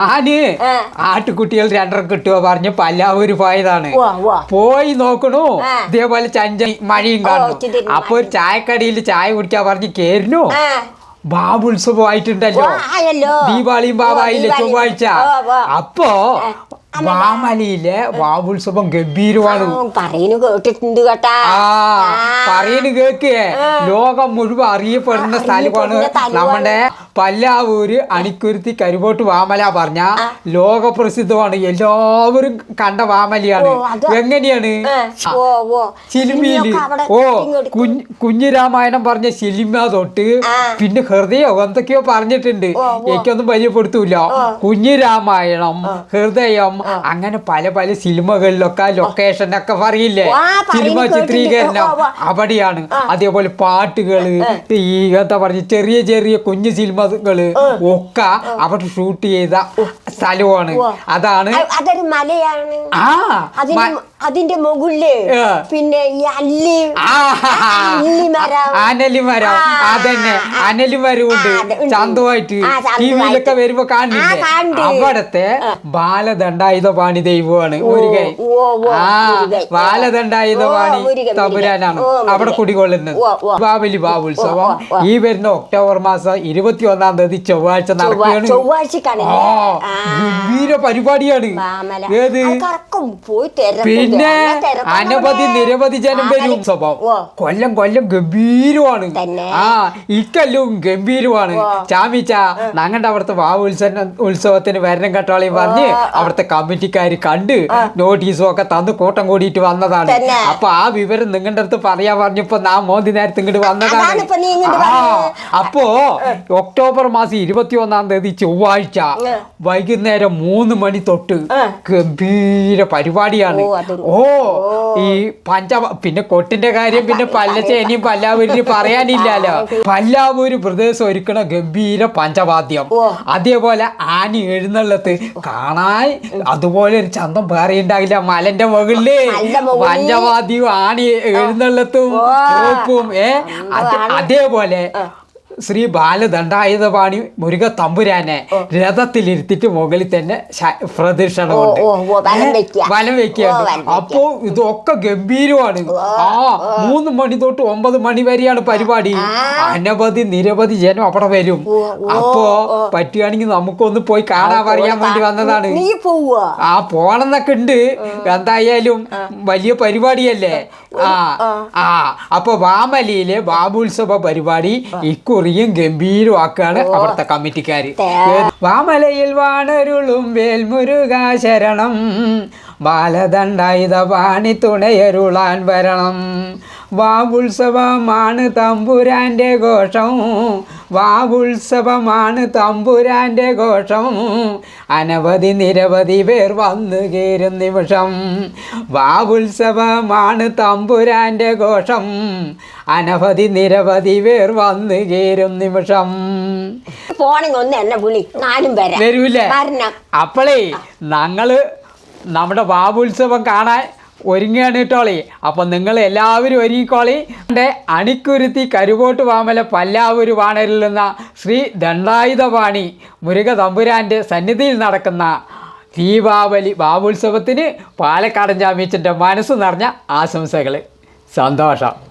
ആന്. ആട്ടുകുട്ടികൾ രണ്ടര കിട്ടുക പറഞ്ഞ് പല്ലാവൂര് പോയതാണ്. പോയി നോക്കണു. ഇതേപോലെ ചഞ്ച മഴയും കാണുന്നു അപ്പൊ ഒരു ചായക്കടയിൽ ചായ കുടിക്കാൻ പറഞ്ഞ് കേറിനു ബാബുത്സവം ആയിട്ടുണ്ടല്ലോ. ദീപാവളിയും ബാബായില്ലേ ചൊവ്വാഴ്ച. അപ്പോ വാമലിയിലെ വാവുത്സവം ഗംഭീരമാണ്. പറയുന്നു കേട്ടിട്ടുണ്ട് കേട്ടാ. പറയുന്നു കേക്ക്. ലോകം മുഴുവൻ അറിയപ്പെടുന്ന സ്ഥലമാണ് നമ്മുടെ പല്ലാവൂര് അണിക്കുരുത്തി കരിപോട്ട് വാമല പറഞ്ഞ ലോക പ്രസിദ്ധമാണ് എല്ലാവരും കണ്ട വാമലിയാണ്. എങ്ങനെയാണ്? ആ, ഓ കുഞ്ഞു സിനിമയിൽ ഓ കുഞ്ഞിരാമായണം പറഞ്ഞ സിനിമ തൊട്ട് പിന്നെ ഹൃദയം എന്തൊക്കെയോ പറഞ്ഞിട്ടുണ്ട്. എനിക്കൊന്നും പരിചയപ്പെടുത്തൂല. കുഞ്ഞിരാമായണം ഹൃദയം അങ്ങനെ പല പല സിനിമകളിലൊക്കെ ലൊക്കേഷൻ ഒക്കെ പറയില്ലേ സിനിമ. ചിത്രീകരണം. അവിടെയാണ്. അതേപോലെ പാട്ടുകൾ ഈ എന്താ പറഞ്ഞ ചെറിയ ചെറിയ കുഞ്ഞു സിനിമകൾ ഒക്കെ അവിടെ ഷൂട്ട് ചെയ്ത സ്ഥലമാണ്. അതാണ് ആ. അതിന്റെ മുകളിൽ. പിന്നെ ഈ അല്ലി. അനലി അല്ലിമരം. അനലിമരം. അതന്നെ. അനലി ഉണ്ട്. ചന്തമായിട്ട്. ടിവിയിലൊക്കെ വരുമ്പോ കാണുന്നു കാണില്ലേ? അവിടത്തെ ബാലദണ്ഡായുധ പാണി ദൈവമാണ്. ഒരു കൈ. ആ ബാലദണ്ഡായുധ പാണി തമ്പുരാനാണ്. അവിടെ കുടികൊള്ളുന്നത്. ദീപാവലി ബാബുത്സവം. ഈ വരുന്ന ഒക്ടോബർ മാസം ഇരുപത്തി ഒന്നാം തീയതി ചൊവ്വാഴ്ച നടക്കുകയാണ്. ഗംഭീര പരിപാടിയാണ്. ഏത്? പോയി പിന്നെ അനവധി നിരവധി ജനം വരും. സ്വഭാവം. കൊല്ലം കൊല്ലം ഗംഭീരമാണ്. ആ ഇക്കല്ലും ഗംഭീരമാണ്. ചാമിച്ച ഞങ്ങളുടെ അവിടുത്തെ വാവ് ഉത്സവ ഉത്സവത്തിന് വരണം കെട്ടോളയും പറഞ്ഞ് അവിടുത്തെ കമ്മിറ്റിക്കാർ കണ്ട് നോട്ടീസും ഒക്കെ തന്ന് കൂട്ടം കൂടിയിട്ട് വന്നതാണ്. അപ്പൊ ആ വിവരം നിങ്ങളുടെ അടുത്ത് പറയാൻ പറഞ്ഞപ്പോ നാ മോന്തി നേരത്തെ ഇങ്ങോട്ട് വന്നതാണ്. അപ്പോ ഒക്ടോബർ മാസം ഇരുപത്തി ഒന്നാം തീയതി ചൊവ്വാഴ്ച വൈകുന്നേരം മൂന്ന് മണി തൊട്ട്. ഗംഭീര പരിപാടിയാണ്. ഓ, ഓ. ഈ പഞ്ച പിന്നെ കൊട്ടിന്റെ കാര്യം പിന്നെ പല്ലച്ചേനിയും പല്ലാവൂരിന് പറയാനില്ലല്ലോ. പല്ലാവൂര് പ്രദേശം ഒരുക്കണ ഗംഭീര പഞ്ചവാദ്യം. അതേപോലെ ആനി എഴുന്നള്ളത്ത് കാണാൻ അതുപോലെ ഒരു ചന്തം വേറെ ഉണ്ടാകില്ല മലന്റെ മുകളിൽ പഞ്ചവാദ്യവും ആണി എഴുന്നള്ളത്തും ഏ? അതേപോലെ ശ്രീ ബാലദണ്ഡായുധപാണി മുരുക തമ്പുരാനെ രഥത്തിലിരുത്തിട്ട് മുകളിൽ തന്നെ പ്രദക്ഷിണ പ്രദക്ഷിണമുണ്ട്. വലം വെക്കുക. വലം വെക്കുകയാണ് അപ്പോ ഇതൊക്കെ ഗംഭീരമാണ്. ആ മൂന്ന് മണി തൊട്ട് ഒമ്പത് മണി വരെയാണ് പരിപാടി. അനവധി നിരവധി ജനം അവിടെ വരും. അപ്പോ പറ്റുകയാണെങ്കിൽ നമുക്കൊന്ന് പോയി കാണാൻ പറയാൻ വേണ്ടി വന്നതാണ്. ആ പോണെന്നൊക്കെ ഉണ്ട്. എന്തായാലും വലിയ പരിപാടിയല്ലേ? ആ ആ അപ്പൊ വാമലിയിലെ ബാബുത്സവ പരിപാടി ഇക്കുറിയും ഗംഭീരമാക്കാണ് അവിടുത്തെ കമ്മിറ്റിക്കാര്. വാമലയിൽ വാണരുളും വേൽമുരുകാ ശരണം. ബാലദണ്ഡായുധ പാണി തുണയരുളാൻ വരണം. വാവുത്സവമാണ് തമ്പുരാന്റെ ഘോഷം. വാവുത്സവമാണ് തമ്പുരാന്റെ ഘോഷം. അനവധി നിരവധി പേർ വന്നു കയറും നിമിഷം. വാവുത്സവമാണ് തമ്പുരാന്റെ ഘോഷം. അനവധി നിരവധി പേർ വന്നു കയറും നിമിഷം. പോണെങ്കിൽ ഒന്ന് എന്നെ വിളി നാലും വരാം വരൂലേ വരണം. അപ്പോളേ ഞങ്ങൾ നമ്മുടെ വാവുത്സവം കാണാൻ ഒരുങ്ങുകയാണ് കേട്ടോളി അപ്പം നിങ്ങൾ എല്ലാവരും ഒരുങ്ങിക്കോളി. എന്റെ അണിക്കുരുത്തി കരുവോട്ട് വാമല പല്ലാവൂര് വാണരിൽ നിന്ന ശ്രീ ദണ്ഡായുധപാണി മുരുക തമ്പുരാന്റെ സന്നിധിയിൽ നടക്കുന്ന ദീപാവലി ബാബുത്സവത്തിന് പാലക്കാടൻ ജാമീച്ചന്റെ മനസ്സ് നിറഞ്ഞ ആശംസകൾ സന്തോഷം.